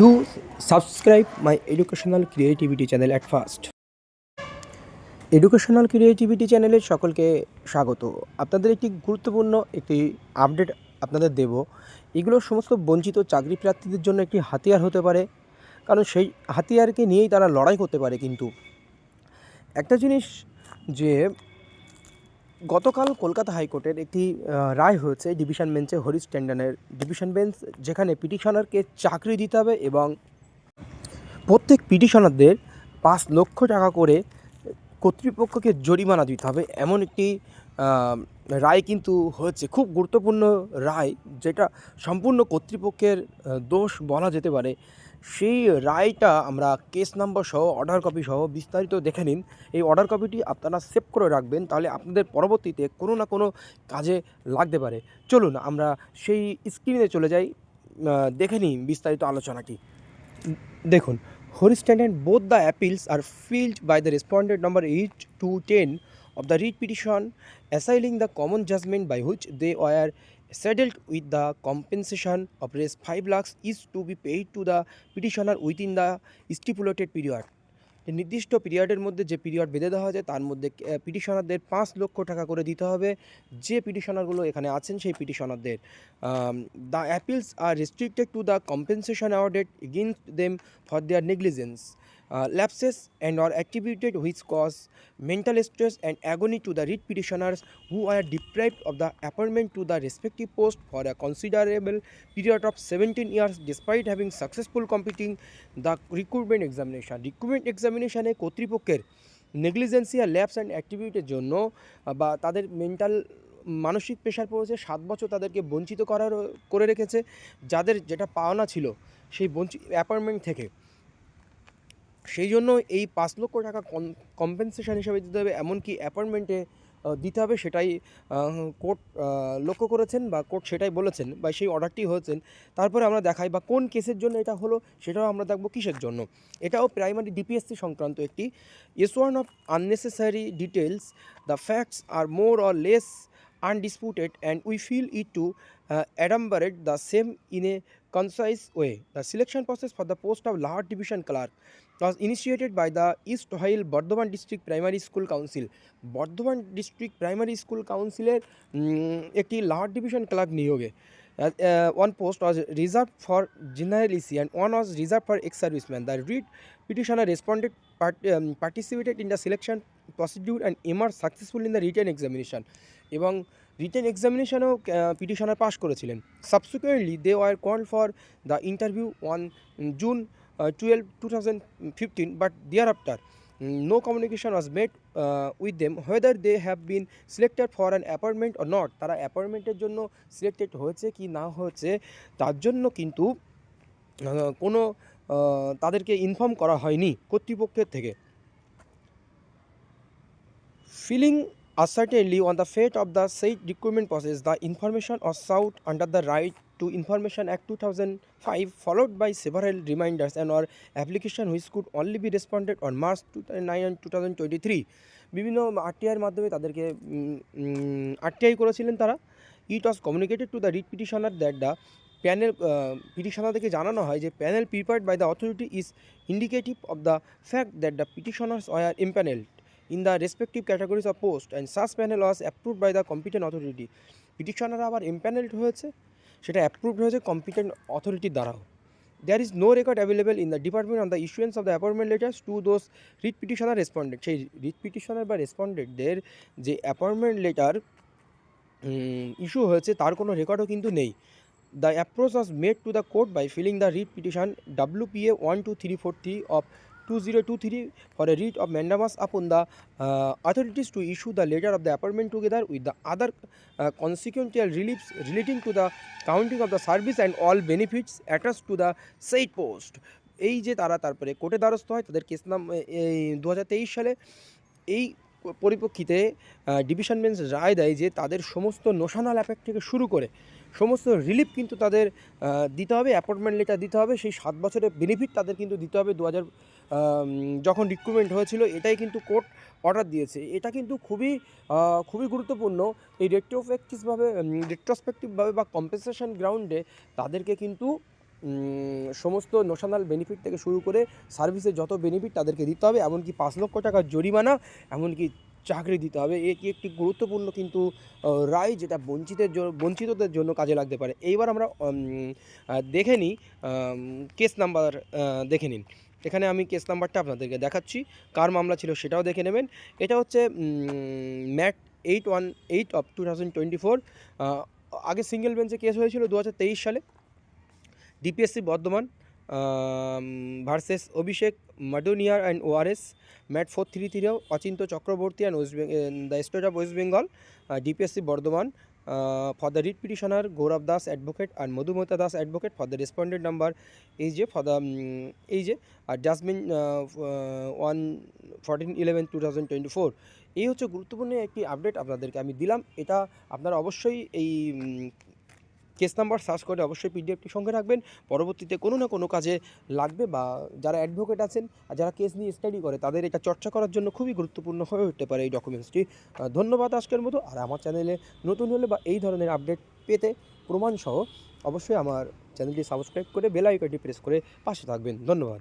Do subscribe my educational creativity channel at first. Educational creativity চ্যানেলে সকলকে স্বাগত। আপনাদের একটি গুরুত্বপূর্ণ একটি আপডেট আপনাদের দেব। এগুলো সমস্ত বঞ্চিত চাকরি প্রার্থীদের জন্য একটি হাতিয়ার হতে পারে, কারণ সেই হাতিয়ারকে নিয়েই তারা লড়াই করতে পারে কিন্তু। একটা জিনিস যে গতকাল কলকাতা হাইকোর্টের একটি রায় হয়েছে, ডিভিশন বেঞ্চে হরিশ ট্যান্ডনের ডিভিশন বেঞ্চ যেখানে পিটিশনারকে চাকরি দিতে হবে এবং প্রত্যেক পিটিশনারদের পাঁচ লক্ষ টাকা করে কর্তৃপক্ষকে জরিমানা দিতে হবে, এমন একটি রায় কিন্তু হয়েছে। খুব গুরুত্বপূর্ণ রায়, যেটা সম্পূর্ণ কর্তৃপক্ষের দোষ বলা যেতে পারে। সেই রায়টা আমরা কেস নাম্বার সহ অর্ডার কপি সহ বিস্তারিত দেখে নিন। এই অর্ডার কপিটি আপনারা সেভ করে রাখবেন, তাহলে আপনাদের পরবর্তীতে কোনো না কোনো কাজে লাগতে পারে। চলুন, আমরা সেই স্ক্রিনে চলে যাই। দেখে নিই বিস্তারিত আলোচনাটি দেখুন Harish Tandon both the appeals are filed by the respondent number eight to ten of the read petition assailing the common judgment by which they settled with the compensation of res 5 lakhs is to be paid to the petitioner within the stipulated period. নির্দিষ্ট পিরিয়ডের মধ্যে যে period বেঁধে দেওয়া হয়েছে, তার মধ্যে পিটিশনারদের পাঁচ লক্ষ টাকা করে দিতে হবে। যে পিটিশনারগুলো এখানে আছেন, সেই পিটিশনারদের the appeals are restricted to the compensation awarded against them for their negligence lapses and or attributed which cause mental stress and agony to the writ petitioners who are deprived of the appointment to the respective post for a considerable period of 17 years despite having successful completing the recruitment examination recruitment examination এ কর্তৃপক্ষের নেগলিজেন্সিয়া labs and অ্যাক্টিভিটির জন্য বা তাদের mental মানসিক pressure পড়েছে সাত বছর তাদেরকে বঞ্চিত করার করে রেখেছে যাদের যেটা পাওনা ছিল সেই বঞ্চিত অ্যাপয়েন্টমেন্ট থেকে সেই জন্য এই পাঁচ লক্ষ টাকা কম্পেনসেশন হিসাবে দিতে হবে এমনকি অ্যাপয়েন্টমেন্টে দিতে হবে সেটাই কোর্ট লক্ষ্য করেছেন বা কোর্ট সেটাই বলেছেন বা সেই অর্ডারটি হয়েছেন। তারপরে আমরা দেখাই বা কোন কেসের জন্য এটা হলো সেটাও আমরা দেখব কিসের জন্য। এটাও প্রাইমারি ডিপিএসসি সংক্রান্ত একটি। As one of unnecessary details the facts are more or less and we feel it to uh, adumbrate the same in a concise way. The selection process for the post of Lahad Division Clerk was initiated by the East Ohio Bardhaman District Primary School Council. Bardhaman district primary school কাউন্সিলের একটি lower division clerk নিয়োগে one post was reserve for general and one was reserve for ex serviceman the writ petitioner responded participated in the selection procedure and emerged successful in the written examination এবং written এক্সামিনেশনেও petitioner পাশ করেছিলেন। Subsequently they were call for the interview on June twelve two thousand fifteen but thereafter no communication was made uh, with them whether they have been selected for an appointment not তারা অ্যাপয়েন্টমেন্টের জন্য selected হয়েছে কি না হয়েছে তার জন্য কিন্তু কোনো তাদেরকে ইনফর্ম করা হয়নি কর্তৃপক্ষের থেকে। Uncertainly on the fate of the said recruitment process, the information was sought under the Right to Information Act 2005, followed by several reminders and or application which could only be responded on March 2009 and 2023. বিভিন্ন আরটিআইয়ের মাধ্যমে তাদেরকে RTI করেছিলেন তারা it was communicated to the writ petitioner that the panel পিটিশনারদেরকে জানানো হয় যে panel prepared by the authority is indicative of the fact that the petitioners were empanelled in the respective categories of post and such panel was approved by the competent authority. Petitioner আবার empanelled হয়েছে, সেটা approved হয়েছে competent অথরিটির দ্বারাও। There is no record available in the department on the issuance of the appointment letters to those writ petitioner responded সেই writ petitioner বা রেসপন্ডেডদের যে অ্যাপয়েন্টমেন্ট লেটার ইস্যু হয়েছে, তার কোনো রেকর্ডও কিন্তু নেই। The approach was made to the court by filing the writ petition WPA one two three four three of 2023 for a writ of mandamus upon the uh, authorities to issue the letter of the appointment together with the other uh, consequential reliefs relating to the counting of the service and all benefits attached to the said post এই যে তারা তারপরে কোর্টে দ্বারস্থ হয় তাদের case নাম দু সালে এই পরিপ্রেক্ষিতে ডিভিশন বেঞ্চ রায় দেয় যে তাদের সমস্ত নোশানাল অ্যাপেক্ট থেকে শুরু করে সমস্ত রিলিফ কিন্তু তাদের দিতে হবে অ্যাপয়েন্টমেন্ট লেটার দিতে হবে, সেই সাত বছরের বেনিফিট তাদের কিন্তু দিতে হবে দু হাজার যখন রিক্রুটমেন্ট হয়েছিল, এটাই কিন্তু কোর্ট অর্ডার দিয়েছে। এটা কিন্তু খুবই খুবই গুরুত্বপূর্ণ। এই রেট্রোফেক্টিভভাবে রেট্রোস্পেক্টিভভাবে বা কম্পেনসেশন গ্রাউন্ডে তাদেরকে কিন্তু সমস্ত নোশনাল বেনিফিট থেকে শুরু করে সার্ভিসের যত বেনিফিট তাদেরকে দিতে হবে, এমনকি পাঁচ লক্ষ টাকার জরিমানা, এমনকি চাকরি দিতে হবে। এটি একটি গুরুত্বপূর্ণ কিন্তু রায় যেটা বঞ্চিতের জন্য বঞ্চিতদের জন্য কাজে লাগতে পারে। এইবার আমরা দেখে নিই কেস নাম্বার দেখে নিন। এখানে আমি কেস নাম্বারটা আপনাদেরকে দেখাচ্ছি, কার মামলা ছিল সেটাও দেখে নেবেন। এটা হচ্ছে MAT eight one, eight of two thousand twenty four আগে সিঙ্গেল বেঞ্চে কেস হয়েছিল দু হাজার তেইশ সালে। DPSC Bardhaman versus Abhishek, মাডুনিয়ার and ORS MAT four three থ্রিও Achinta Chakraborty and west the state of West Bengal DPSC Bardhaman for the writ petitioner Gourab Das advocate and Madhumata Das advocate for the respondent number এই যে for the এই যে আর jasmine one fourteen eleven two thousand twenty four এই হচ্ছে গুরুত্বপূর্ণ একটি update আপনাদেরকে আমি দিলাম। এটা আপনারা অবশ্যই এই কেস নাম্বার সার্চ করে অবশ্যই পিডিএফটি সঙ্গে রাখবেন। পরবর্তীতে কোনো না কোনো কাজে লাগবে বা যারা অ্যাডভোকেট আছেন আর যারা কেস নিয়ে স্টাডি করে, তাদের এটা চর্চা করার জন্য খুবই গুরুত্বপূর্ণ হয়ে উঠতে পারে এই ডকুমেন্টসটি ধন্যবাদ আজকের মতো। আর আমার চ্যানেলে নতুন হলে বা এই ধরনের আপডেট পেতে প্রমাণসহ অবশ্যই আমার চ্যানেলটি সাবস্ক্রাইব করে বেল আইকনটি প্রেস করে পাশে থাকবেন। ধন্যবাদ।